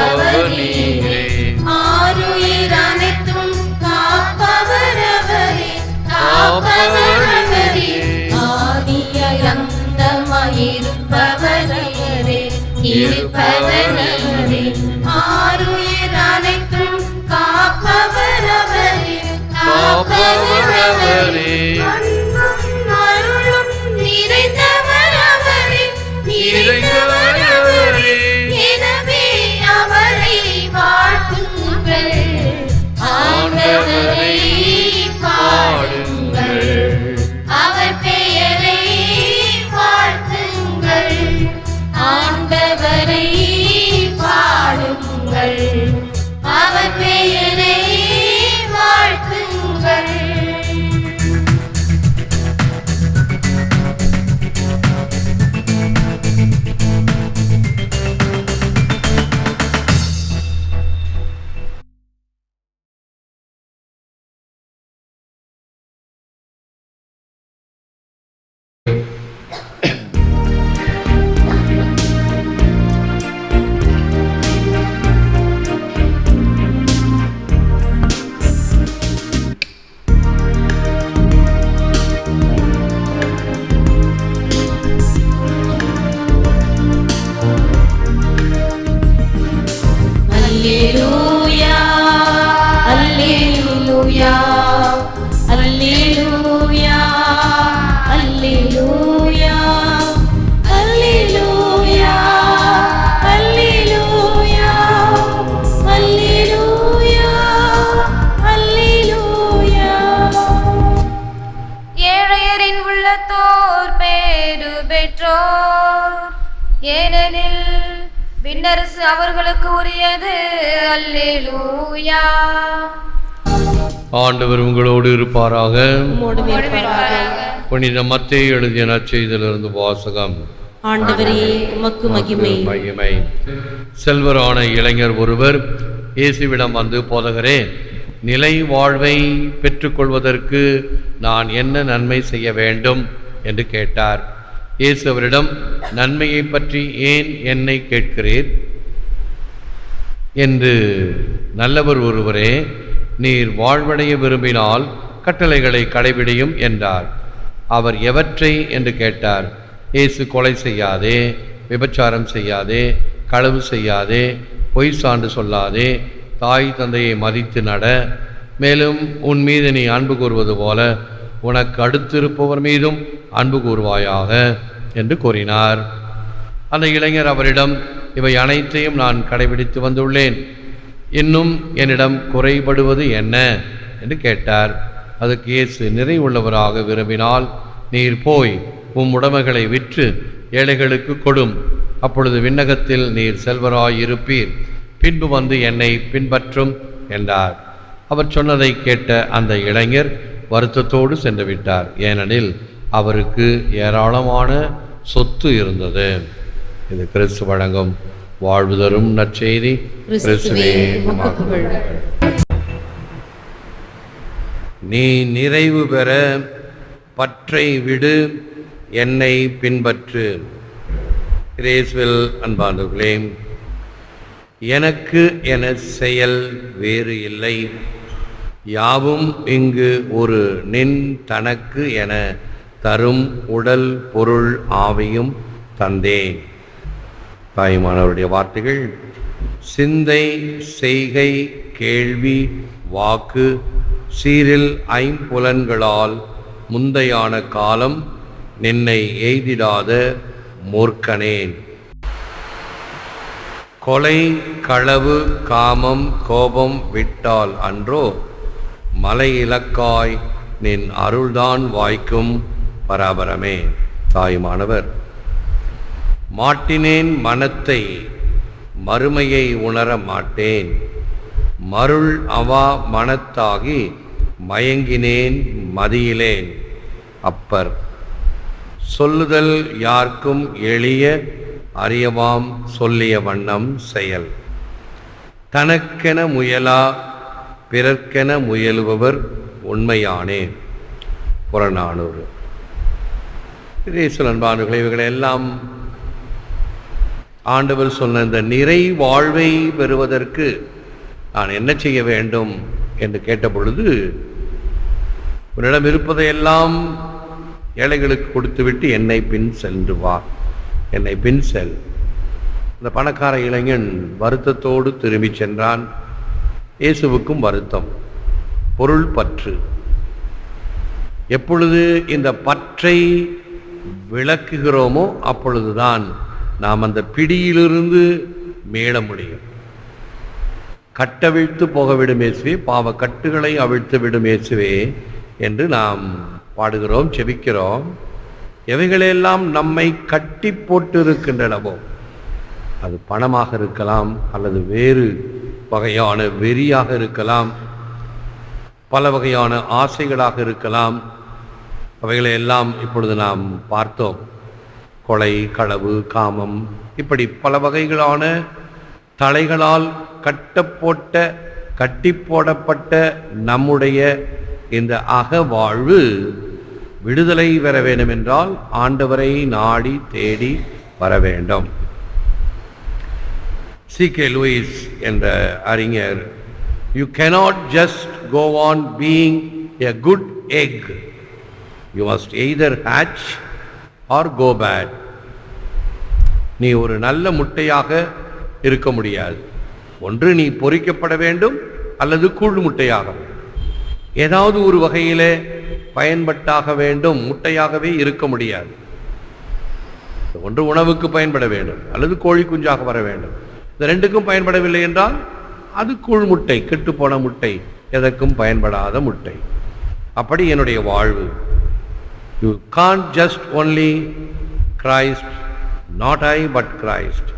காப்பவர் நீரே ஆருயிர் அனைத்தும் காப்பவர் அவரே காப்பவர் அவரே ஆதிய அந்தமாயிருப்பவர் அவரே அவர்களுக்கு உரியது. அல்லேலூயா. ஆண்டவர் உங்களோடு இருப்பாராக. புனித மத்தேயு எழுதிய நற்செய்தியிலிருந்து வாசகம். ஆண்டவரே உமக்கு மகிமை. மகிமை. செல்வரான இளைஞர் ஒருவர் இயேசுவிடம் வந்து போதகரே நிலை வாழ்வை பெற்றுக்கொள்வதற்கு நான் என்ன நன்மை செய்ய வேண்டும்? என்று கேட்டார். இயேசு அவரிடம் நன்மையை பற்றி ஏன் என்னை கேட்கிறீர்? என்று நல்லவர் ஒருவரே நீர் வாழ்வடைய விரும்பினால் கட்டளைகளை கடைபிடியும் என்றார். அவர் எவற்றை என்று கேட்டார். இயேசு கொலை செய்யாதே விபச்சாரம் செய்யாதே களவு செய்யாதே பொய் சான்று சொல்லாதே தாய் தந்தையை மதித்து நட. மேலும் உன் மீது நீ அன்பு கூறுவது போல உனக்கு அடுத்திருப்பவர் மீதும் அன்பு கூறுவாயாக என்று கூறினார். அந்த இளைஞர் அவரிடம் இவை அனைத்தையும் நான் கடைபிடித்து வந்துள்ளேன். இன்னும் என்னிடம் குறைபடுவது என்ன? என்று கேட்டார். அதுக்கு இயேசு நிறைவுள்ளவராக விரும்பினால் நீர் போய் உம் உடமைகளை விற்று ஏழைகளுக்கு கொடும். அப்பொழுது விண்ணகத்தில் நீர் செல்வராயிருப்பீர். பின்பு வந்து என்னை பின்பற்றும் என்றார். அவர் சொன்னதை கேட்ட அந்த இளைஞர் வருத்தத்தோடு சென்று விட்டார். ஏனெனில் அவருக்கு ஏராளமான சொத்து இருந்தது. இது கிறிஸ்து வழங்கும் வாழ்வு தரும் நற்செய்தி. கிறிஸ்துவே நீ நிறைவு பெற பற்றை விடு என்னை பின்பற்று. கிரேஸ்வில் அன்பானவர்களே எனக்கு என செயல் வேறு இல்லை. யாவும் இங்கு ஒரு நின் தனக்கு என தரும் உடல் பொருள் ஆவியும் தந்தேன். தாயுமானவருடைய வார்த்தைகள் சிந்தை செய்கை கேள்வி வாக்கு சீரில் ஐம்புலன்களால் முந்தையான காலம் நின்னை எய்திடாத மூர்க்கனேன். கொலை களவு காமம் கோபம் விட்டால் அன்றோ மலை இலக்காய் நின் அருள்தான் வாய்க்கும் பராபரமே. தாயுமானவர். மாட்டினேன் மனத்தை மறுமையை உணர மாட்டேன். மருள் அவா மனத்தாகி மயங்கினேன் மதியிலேன். அப்பர் சொல்லுதல் யார்க்கும் எளிய அறியவாம் சொல்லிய வண்ணம் செயல். தனக்கென முயலா பிறர்க்கென முயலுபவர் உண்மையானே. புறநானூறு. இயேசு அன்பானுகளை இவைகளை எல்லாம் ஆண்டவர் சொன்ன இந்த நிறை வாழ்வை பெறுவதற்கு நான் என்ன செய்ய வேண்டும் என்று கேட்ட பொழுது உன்னிடம் இருப்பதையெல்லாம் ஏழைகளுக்கு கொடுத்துவிட்டு என்னை பின் சென்று வா. என்னை பின் செல். இந்த பணக்கார இளைஞன் வருத்தத்தோடு திரும்பிச் சென்றான். இயேசுவுக்கும் வருத்தம். பொருள் பற்று. எப்பொழுது இந்த பற்றை விளக்குகிறோமோ அப்பொழுதுதான் நாம் அந்த பிடியிலிருந்து மீள முடியும். கட்டவிழ்த்து போக விடும் இயேசுவே பாவ கட்டுகளை அவிழ்த்து விடும் இயேசுவே என்று நாம் பாடுகிறோம் செபிக்கிறோம். எவைகளெல்லாம் நம்மை கட்டி போட்டு இருக்கின்றனவோ அது பணமாக இருக்கலாம் அல்லது வேறு வகையான வெறியாக இருக்கலாம் பல வகையான ஆசைகளாக இருக்கலாம். அவைகளை எல்லாம் இப்பொழுது நாம் பார்த்தோம். கொலை களவு காமம் இப்படி பல வகைகளான தலைகளால் கட்டப்போட்ட கட்டி போடப்பட்ட நம்முடைய இந்த அகவாழ்வு விடுதலை பெற வேண்டுமென்றால் ஆண்டவரை நாடி தேடி வர வேண்டும். சி கே லூயிஸ் என்ற அறிஞர் you cannot just go on being a good egg you must either hatch or go bad நீ ஒரு நல்ல முட்டையாக இருக்க முடியாது. ஒன்று நீ பொறிக்கப்பட வேண்டும் அல்லது கூழ் முட்டையாக ஏதாவது ஒரு வகையிலே பயன்பட்டாக வேண்டும் முட்டையாகவே இருக்க முடியாது. ஒன்று உணவுக்கு பயன்பட வேண்டும் அல்லது கோழி குஞ்சாக வர வேண்டும். இந்த ரெண்டுக்கும் பயன்படவில்லை என்றால் அது கூழ் முட்டை கெட்டுப்போன முட்டை எதற்கும் பயன்படாத முட்டை. அப்படி என்னுடைய வாழ்வு. You can't just only Christ not I but Christ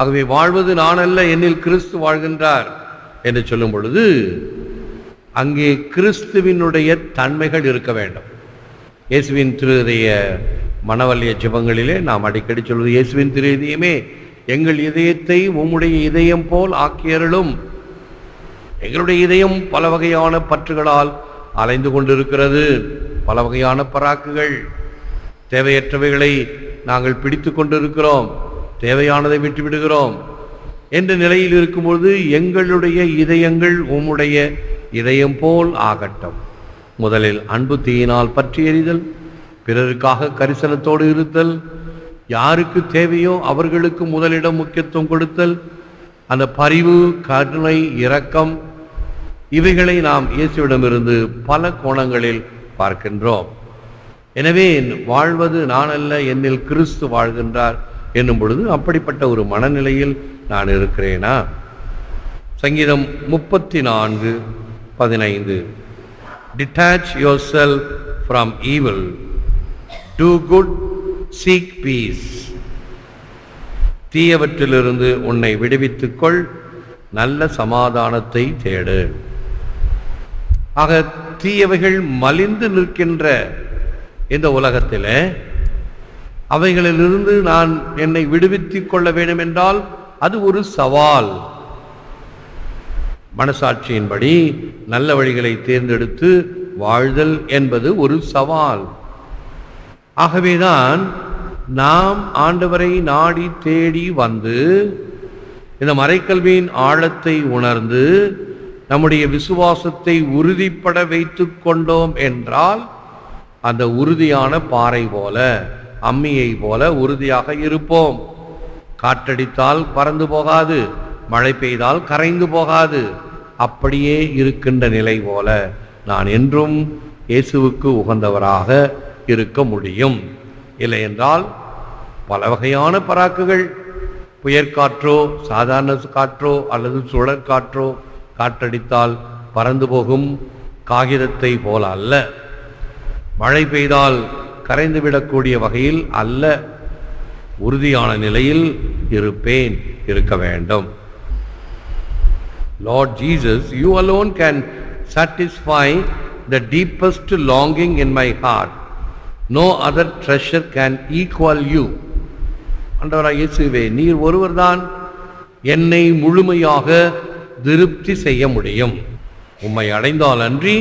ஆகவே வாழ்வது நான் அல்ல என்னில் கிறிஸ்து வாழ்கின்றார் என்று சொல்லும் பொழுது அங்கே கிறிஸ்துவினுடைய தன்மைகள் இருக்க வேண்டும். இயேசுவின் திருதைய மனவல்லிய ஜெபங்களிலே நாம் அடிக்கடி சொல்வது இயேசுவின் திருதையுமே எங்கள் இதயத்தை உம்முடைய இதயம் போல் ஆக்கியருளும். எங்களுடைய இதயம் பல வகையான பற்றுகளால் அலைந்து கொண்டிருக்கிறது. பல வகையான பராக்குகள். தேவையற்றவைகளை நாங்கள் பிடித்து கொண்டிருக்கிறோம். தேவையானதை விட்டுவிடுகிறோம். என்ற நிலையில் இருக்கும்பொழுது எங்களுடைய இதயங்கள் உம்முடைய இதயம் போல் ஆகட்டும். முதலில் அன்பு தீயினால் பற்றி எறிதல் பிறருக்காக கரிசனத்தோடு இருத்தல் யாருக்கு தேவையோ அவர்களுக்கு முதலிடம் முக்கியத்துவம் கொடுத்தல் அந்த பரிவு கருணை இரக்கம் இவைகளை நாம் இயேசுவிடமிருந்து பல கோணங்களில் பார்க்கின்றோம். எனவே வாழ்வது நான் அல்ல என்னில் கிறிஸ்து வாழ்கின்றார் என்னும் பொழுது அப்படிப்பட்ட ஒரு மனநிலையில் நான் இருக்கிறேனா? சங்கீதம் முப்பத்தி நான்கு பதினைந்து. Detach yourself from evil do good seek peace தீயவற்றிலிருந்து உன்னை விடுவித்துக்கொள். நல்ல சமாதானத்தை தேடு. ஆக தீயவைகள் மலிந்து நிற்கின்ற இந்த உலகத்திலே அவைகளிலிருந்து நான் என்னை விடுவித்துக் கொள்ள வேண்டும் என்றால் அது ஒரு சவால். மனசாட்சியின்படி நல்ல வழிகளை தேர்ந்தெடுத்து வாழ்தல் என்பது ஒரு சவால். ஆகவேதான் நாம் ஆண்டவரை நாடி தேடி வந்து இந்த மறைக்கல்வியின் ஆழத்தை உணர்ந்து நம்முடைய விசுவாசத்தை உறுதிப்பட வைத்து கொண்டோம் என்றால் அந்த உறுதியான பாறை போல அம்மியை போல உறுதியாக இருப்போம். காற்றடித்தால் பறந்து போகாது மழை பெய்தால் கரைந்து போகாது. அப்படியே இருக்கின்ற நிலை போல நான் என்றும் இயேசுவுக்கு உகந்தவராக இருக்க முடியும். இல்லை என்றால் பல வகையான பராக்குகள் புயற்காற்றோ சாதாரண காற்றோ அல்லது சுழற்காற்றோ காற்றடித்தால் பறந்து போகும் காகிதத்தை போல அல்ல. மழை பெய்தால் கரைந்துவிடக்கூடிய வகையில் அல்ல. உறுதியான நிலையில் இருப்பேன் இருக்க வேண்டும். Lord Jesus you alone can satisfy the deepest longing in my heart no other treasure can equal you அன்றவராக இயேசுவே நீர் ஒருவர்தான் என்னை முழுமையாக திருப்தி செய்ய முடியும் உம்மை அடைந்தால் அன்றி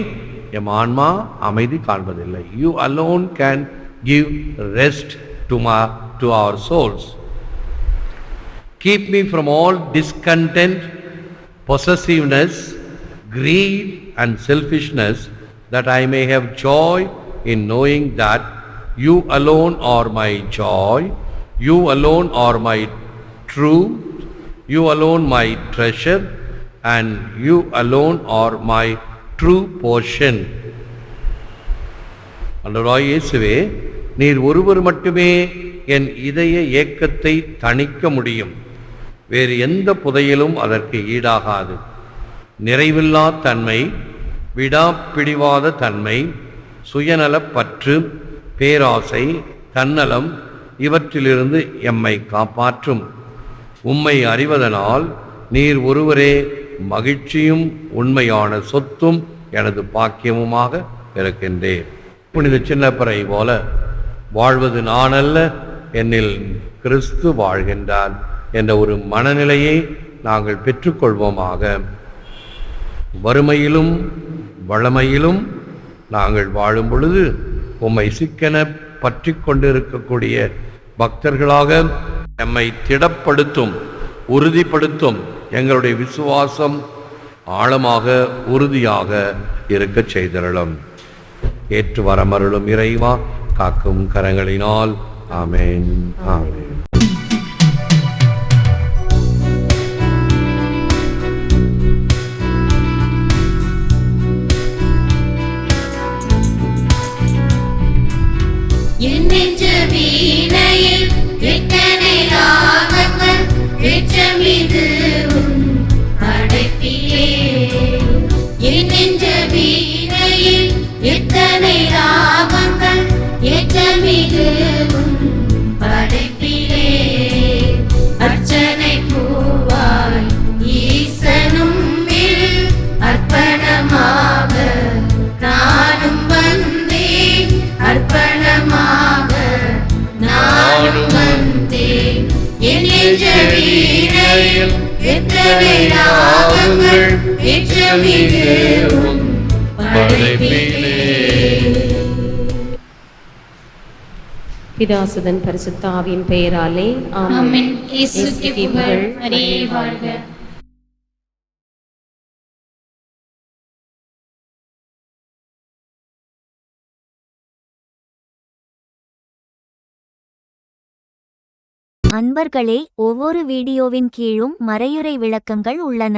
எம் ஆன்மா அமைதி காண்பதில்லை you alone can give rest to my to our souls Keep me from all discontent, possessiveness, greed, and selfishness, that I may have joy in knowing that you alone are my joy, you alone are my truth. You alone my treasure, and you alone are my true portion. அன்றராய் இயேசுவே நீர் ஒருவர் மட்டுமே என் இதய ஏக்கத்தை தணிக்க முடியும். வேறு எந்த புதையலும் அதற்கு ஈடாகாது. நிறைவில்லா தன்மை விடாப்பிடிவாத தன்மை சுயநலப்பற்று பேராசை தன்னலம் இவற்றிலிருந்து எம்மை காப்பாற்றும். உம்மை அறிவதனால் நீர் ஒருவரே மகிழ்ச்சியும் உண்மையான சொத்தும் எனது பாக்கியமுமாக இருக்கின்றேன். புனித சின்னப்பறை போல வாழ்வது நானல்ல என்னில் கிறிஸ்து வாழ்கின்றார் என்ற ஒரு மனநிலையை நாங்கள் பெற்றுக்கொள்வோமாக. வறுமையிலும் வளமையிலும் நாங்கள் வாழும் பொழுது உம்மை சிக்கென பற்றி கொண்டிருக்கக்கூடிய பக்தர்களாக எம்மை திடப்படுத்தும் உறுதிப்படுத்தும் எங்களுடைய விசுவாசம் ஆழமாக உறுதியாக இருக்கச் செய்தருளும். ஏற்று வரமருளும் இறைவா காக்கும் கரங்களினால். ஆமேன். ஆமேன். என் எச்சமிகு உன் படைப்பிலே பிதாசுதன் பரிசுத்த ஆவியின் பெயராலே ஆமென். இயேசுவுக்கே புகழ் மரியே வாழ்க. அன்பர்களே ஒவ்வொரு வீடியோவின் கீழும் மறையுறை விளக்கங்கள் உள்ளன.